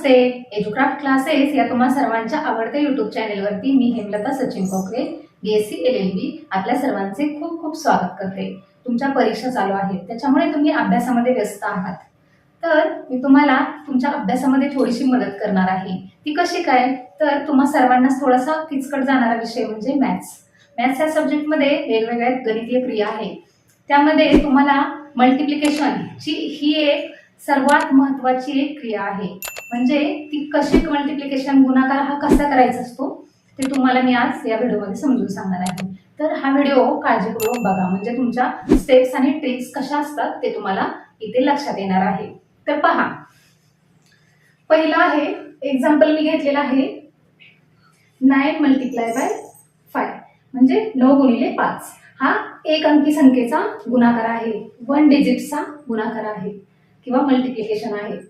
नमस्ते. एज्युक्राफ्ट classes या तुम्हा सर्वांच्या आवडत्या युट्यूब चॅनेलवरती मी Hemlata Sachin Kokare B S C L L B आपल्या सर्वांचे खूप खूप स्वागत करते. तुमच्या परीक्षा चालू आहेत. त्याच्यामुळे तुम्ही अभ्यासामध्ये व्यस्त आहात. तर मी तुम्हाला तुमच्या अभ्यासामध्ये थोडीशी मदत करणार आहे. ती कशी काय? तर तुम्हा सर्वांनाच थोडासा किचकट जाणारा विषय म्हणजे मॅथ्स. मॅथ्स या सब्जेक्टमध्ये वेगवेगळ्या गणितीय क्रिया आहे त्यामध्ये तुम्हाला मल्टिप्लिकेशनची ही एक सर्वात महत्वाची एक क्रिया आहे. म्हणजे ती कशी मल्टिप्लिकेशन गुणाकार हा कसा करायचा असतो ते तुम्हाला मी आज या व्हिडिओमध्ये समजून सांगणार आहे. तर हा व्हिडिओ काळजीपूर्वक बघा. म्हणजे तुमच्या स्टेप्स आणि ट्रिक्स कशा असतात ते तुम्हाला इथे लक्षात येणार आहे. तर पहा. पहिला आहे एक्झाम्पल मी घेतलेला आहे. नाईन मल्टिप्लाय बाय फाय म्हणजे नऊ गुणिले पाच. हा एक अंकी संख्येचा गुणाकार आहे. वन डिजिटचा गुणाकार आहे. किंवा मल्टिप्लिकेशन आहे.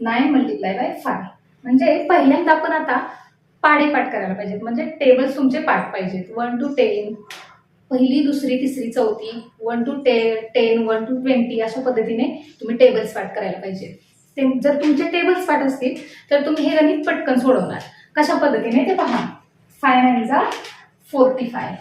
नाईन मल्टिप्लाय बाय फाय म्हणजे पहिल्यांदा आपण आता पाडे पाठ करायला पाहिजेत. म्हणजे टेबल्स तुमचे पाठ पाहिजेत. वन टू टेन पहिली दुसरी तिसरी चौथी वन टू टे टेन वन टू ट्वेंटी अशा पद्धतीने तुम्ही टेबल्स पाठ करायला पाहिजे ते जर तुमचे टेबल्स पाठ असतील तर तुम्ही हे गणित पटकन सोडवणार. कशा पद्धतीने? ते पहा. फाय नाईन जा फोर्टी फाय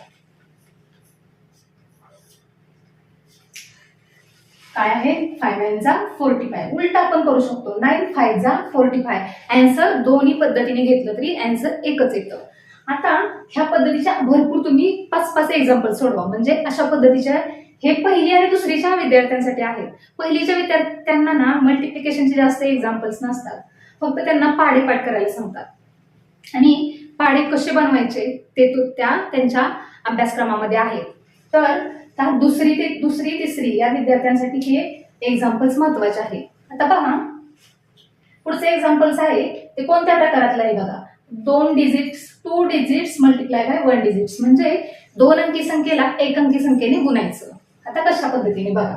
काय आहे? फाय नाईन जा फोर्टी फाय उलटा आपण करू शकतो. नाईन फाय जा फोर्टी फाय अँसर दोन्ही पद्धतीने घेतलं तरी अँसर एकच येतं. आता ह्या पद्धतीच्या भरपूर तुम्ही पाच पाच एक्झाम्पल सोडवा. म्हणजे अशा पद्धतीच्या हे पहिली आणि दुसरीच्या विद्यार्थ्यांसाठी आहेत. पहिलीच्या विद्यार्थ्यांना ना मल्टिप्लिकेशनचे जास्त एक्झाम्पल्स नसतात. फक्त त्यांना पाडे पाठ करायला सांगतात. आणि पाडे कसे बनवायचे? ते तू त्या त्यांच्या अभ्यासक्रमामध्ये आहे. तर तर दुसरी ते दुसरी तिसरी या विद्यार्थ्यांसाठी हे एक्झाम्पल्स महत्त्वाचे आहे आता पहा. पुढचे एक्झाम्पल्स आहे. ते कोणत्या प्रकारातलं आहे बघा? दोन digits two digits multiply by one digits म्हणजे दोन अंकी संख्येला एक अंकी संख्येने गुणायचं. आता कशा पद्धतीने बघा.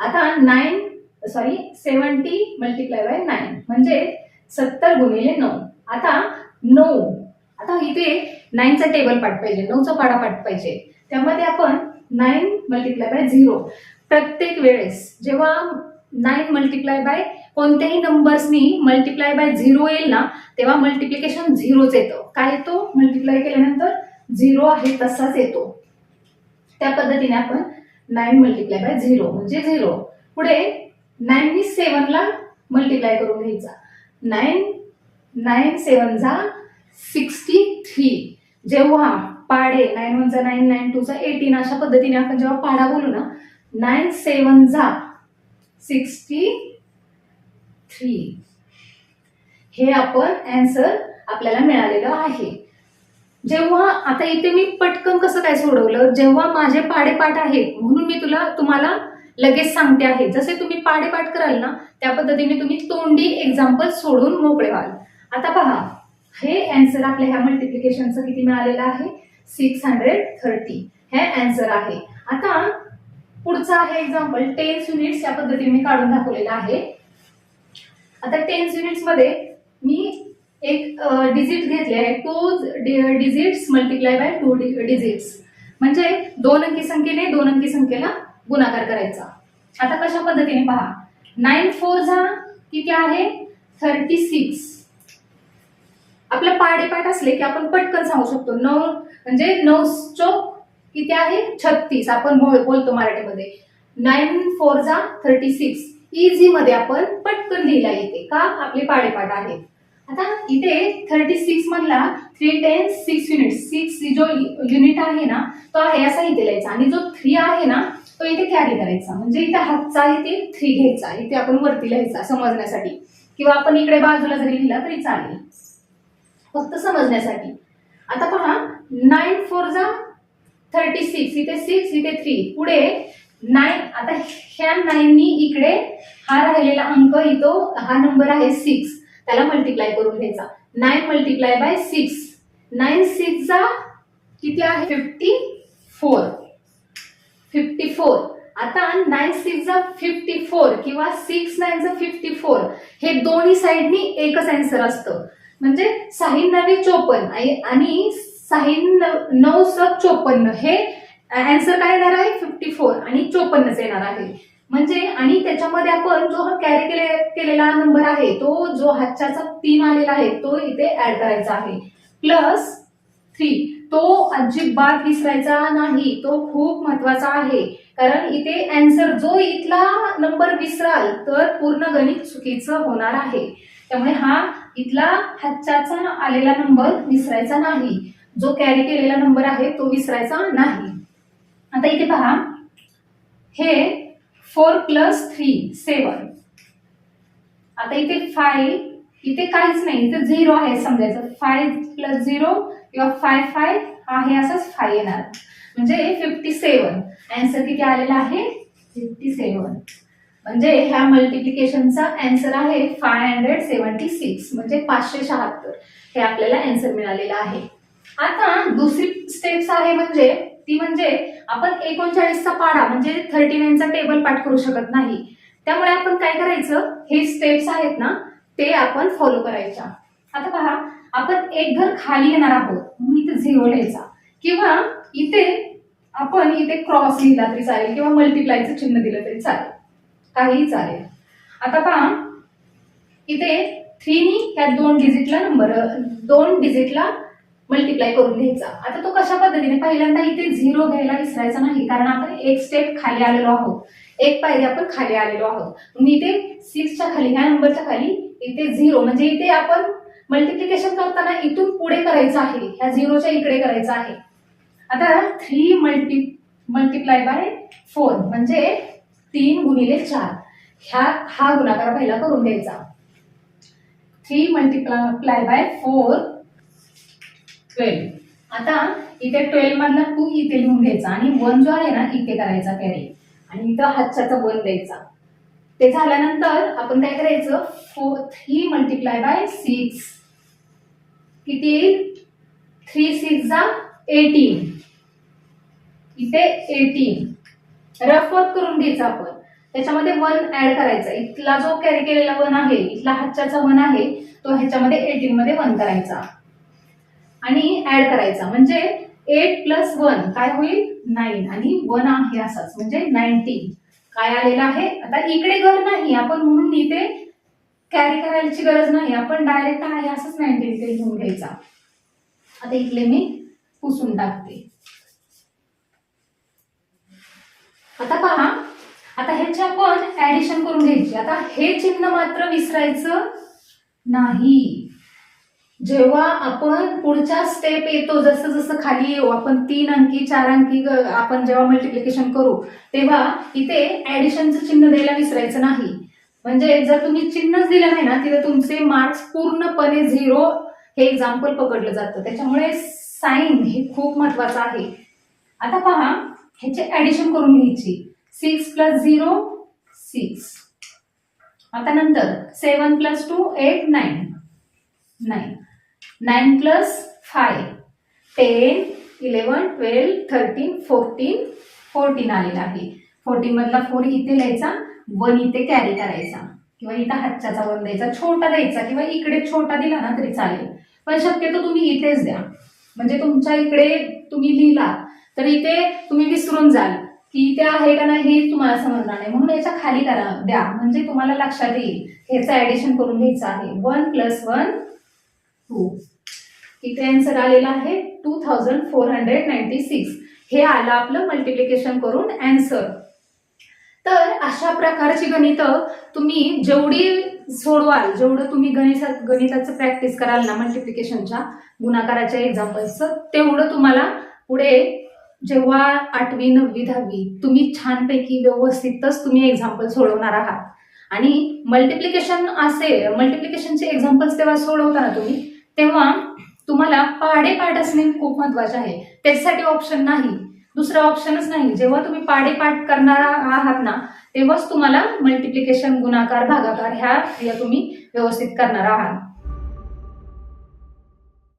आता nine sorry seventy multiply by nine म्हणजे सत्तर गुणिले नऊ. आता नऊ. आता इथे नाईनचा टेबल पाठ पाहिजे. नऊचा पाडा पाठ पाहिजे. त्यामध्ये आपण नाईन मल्टिप्लाय बाय झिरो. प्रत्येक वेळेस जेव्हा नाईन मल्टिप्लाय बाय कोणत्याही नंबर्सनी मल्टिप्लाय बाय झिरो येईल ना तेव्हा मल्टिप्लिकेशन झिरोच येतं. काय येतो? मल्टिप्लाय केल्यानंतर झिरो आहे तसाच येतो. त्या पद्धतीने आपण नाईन मल्टिप्लाय बाय झिरो म्हणजे झिरो. पुढे नाईननी सेवनला मल्टिप्लाय करून घ्यायचा. नाईन नाईन सेवन झा सिक्स्टी थ्री. जेव्हा पाडे nine one nine nine two जा एटीन अशा पद्धतीने आपण जेव्हा पाडा बोलू ना नाईन सेवन झा सिक्स्टी थ्री हे आपण अँसर आपल्याला मिळालेलं आहे. जेव्हा आता इथे मी पटकन कसं काय सोडवलं? जेव्हा माझे पाडेपाठ आहेत म्हणून मी तुला तुम्हाला लगेच सांगते आहे. जसे तुम्ही पाडेपाठ कराल ना त्या पद्धतीने तुम्ही तोंडी एक्झाम्पल सोडून मोकळे व्हाल. आता पहा हे अँसर आपल्या ह्या मल्टिप्लिकेशनचं किती मिळालेलं आहे? Six hundred thirty. हे अँसर आहे. आता पुढचं आहे एक्झाम्पल टेन्स युनिट्स या पद्धतीने मी काढून दाखवलेलं आहे. आता टेन्स युनिट्समध्ये मी एक डिजिट घेतले आहे. Two digits multiply by two digits म्हणजे दोन अंकी संख्येने दोन अंकी संख्येला गुणाकार करायचा. आता कशा पद्धतीने पहा. नाईन फोर झा किती आहे? थर्टी सिक्स आपलं पाडेपाठ असले की आपण पटकन सांगू शकतो. नऊ म्हणजे नऊ चोक किती आहे? छत्तीस. आपण बोल- बोलतो मराठीमध्ये. नाईन फोर झा थर्टी सिक्स इझी मध्ये आपण पटकन लिहिला येते. का? आपले पाडेपाठ आहेत. आता इथे थर्टी सिक्स मधला three ten six unit six जो युनिट आहे ना तो आहे असा इथे लिहायचा आणि जो थ्री आहे ना तो इथे कॅरी करायचा. म्हणजे इथे हातचा इथे थ्री घ्यायचा. इथे आपण वरती लिहायचा समजण्यासाठी. किंवा आपण इकडे बाजूला जरी लिहिला तरी चालेल. फक्त समजण्यासाठी. आता पहा नाईन फोर जा थर्टी सिक्स इथे सिक्स इथे थ्री पुढे नाईन आता ह्या नाईननी इकडे हा राहिलेला अंक इथं हा नंबर आहे सिक्स त्याला मल्टिप्लाय करून घ्यायचा. Nine multiply by six nine सिक्सचा किती आहे? फिफ्टी फोर फिफ्टी फोर आता नाईन सिक्सचा फिफ्टी फोर किंवा सिक्स नाईनचा फिफ्टी फोर हे दोन्ही साईडनी एकच अँसर असतं. म्हणजे साही नवे चोपन्न. आणि- आणि साही नऊ स चोपन्न. हे अँसर काय येणार आहे? फिफ्टी फोर आणि चोपन्नच येणार आहे. म्हणजे आणि त्याच्यामध्ये आपण जो हा कॅरी केले केलेला नंबर आहे तो जो हातच्याचा तीन आलेला आहे तो इथे ऍड करायचा आहे. प्लस थ्री तो अजिबात विसरायचा नाही. तो खूप महत्त्वाचा आहे. कारण इथे अँसर जो इथला नंबर विसराल तर पूर्ण गणित चुकीचं होणार आहे. त्यामुळे हा इथला हातच्याचा आलेला नंबर विसरायचा नाही. जो कॅरी केलेला नंबर आहे तो विसरायचा नाही. आता इथे पहा. हे फोर प्लस थ्री सेवन आता इथे फाईव्ह इथे काहीच नाही. इथे झिरो आहे समजायचं. फाईव्ह प्लस झिरो किंवा फाय फाय आहे असंच फाय येणार. म्हणजे फिफ्टी सेवन आन्सर किती आलेला आहे? फिफ्टी सेवन म्हणजे ह्या मल्टिप्लिकेशनचा अँसर आहे फाय हंड्रेड सेवन्टी सिक्स म्हणजे पाचशे शहात्तर. हे आपल्याला अँसर मिळालेला आहे. आता दुसरी स्टेप्स आहे म्हणजे ती म्हणजे आपण एकोणचाळीसचा पाढा म्हणजे थर्टी नाईनचा टेबल पाठ करू शकत नाही. त्यामुळे आपण काय करायचं? हे स्टेप्स आहेत ना ते आपण फॉलो करायच्या. आता पहा आपण एक घर खाली येणार आहोत म्हणून इथे झिरो लिहायचा. किंवा इथे आपण इथे क्रॉस लिहिला तरी चालेल किंवा मल्टिप्लायचं चिन्ह दिलं तरी चालेल. काहीही चालेल. आता पहा इथे थ्रीनी या दोन डिजिटला नंबर दोन डिजिटला मल्टिप्लाय करून घ्यायचा. आता तो कशा पद्धतीने? पहिल्यांदा इथे झिरो घ्यायला विसरायचा नाही कारण आपण एक स्टेप खाली आलेलो आहोत. एक पायरी आपण खाली आलेलो आहोत. मी इथे सिक्सच्या खाली ह्या नंबरच्या खाली इथे झिरो म्हणजे इथे आपण मल्टिप्लिकेशन करताना इथून पुढे करायचं आहे. ह्या झिरोच्या इकडे करायचं आहे. आता three multi multiply by four म्हणजे तीन गुणिले चार. ह्या हा गुणाकार पहिला करून द्यायचा three multiply by four twelve आता इथे ट्वेल्व मधला टू इथे लिहून घ्यायचा आणि वन जो आहे ना इथे करायचा कॅरी आणि इथं हातच्याचा वन द्यायचा. ते झाल्यानंतर आपण काय करायचं? Four three multiply by six किती? थ्री सिक्स जा एटीन इथे एटीन रफ वर्क करून घ्यायचा आपण. त्याच्यामध्ये वन ऍड करायचा. इथला जो कॅरी केलेला वन आहे इथला हातच्याचा वन आहे तो ह्याच्यामध्ये एटीन मध्ये वन करायचा. आणि ऍड करायचा. म्हणजे एट प्लस वन काय होईल? नाईन. आणि वन आहे असाच. म्हणजे नाईन्टीन. काय आलेलं आहे? आता इकडे घर नाही. आपण म्हणून इथे कॅरी करायची गरज नाही. आपण डायरेक्ट आहे असंच नाईन्टीन इथे घेऊन घ्यायचा. आता इथले मी पुसून टाकते. आता पहा. आता ह्याची आपण ऍडिशन करून घ्यायची. आता हे चिन्ह मात्र विसरायचं नाही. जेव्हा आपण पुढच्या स्टेप येतो जसं जसं खाली येऊ आपण तीन अंकी चार अंकी आपण जेव्हा मल्टिप्लिकेशन करू तेव्हा इथे ऍडिशनचं चिन्ह द्यायला विसरायचं नाही. म्हणजे जर तुम्ही चिन्हच दिलं नाही ना तिथे तुमचे मार्क्स पूर्णपणे झिरो हे एक्झाम्पल पकडलं जातं. त्याच्यामुळे साईन हे खूप महत्वाचं आहे. आता पहा. ह्याची ऍडिशन करून घ्यायची. सिक्स प्लस झिरो सिक्स आता नंतर seven plus two eight nine nine nine plus five ten eleven twelve thirteen fourteen fourteen आलेला आहे. फोर्टीन मधला फोर इथे लिहायचा वन इथे कॅरी करायचा. किंवा इथं हातच्याचा वन द्यायचा छोटा द्यायचा किंवा इकडे छोटा दिला ना तरी चालेल. पण शक्यतो तुम्ही इथेच द्या. म्हणजे तुमच्या इकडे तुम्ही लिहिला तर इथे तुम्ही विसरून जाल की इथे आहे का नाही हे तुम्हाला समजणार नाही. म्हणून याच्या खाली करा द्या. म्हणजे तुम्हाला लक्षात येईल ह्याचं ऍडिशन करून घ्यायचं आहे. वन प्लस वन टू इथे आन्सर आलेला आहे two thousand four hundred ninety six हे आलं आपलं मल्टिप्लिकेशन करून अँसर तर अशा प्रकारची गणितं तुम्ही जेवढी सोडवाल जेवढं तुम्ही गणित गणिताचं प्रॅक्टिस कराल ना मल्टिप्लिकेशनच्या गुणाकाराच्या एक्झाम्पल्सचं तेवढं तुम्हाला पुढे जेव्हा आठवी नववी दहावी तुम्ही छानपैकी व्यवस्थितच तुम्ही एक्झाम्पल सोडवणार आहात. आणि मल्टिप्लिकेशन असे मल्टिप्लिकेशनचे एक्झाम्पल्स तेव्हा सोडवताना तुम्ही तेव्हा तुम्हाला पाडे पाठ असणे खूप महत्त्वाचे आहे. त्याच्यासाठी ऑप्शन नाही. दुसरा ऑप्शनच नाही. जेव्हा तुम्ही पाडे पाठ करणार आहात ना तेव्हाच तुम्हाला मल्टिप्लिकेशन गुणाकार भागाकार ह्या क्रिया तुम्ही व्यवस्थित करणार आहात.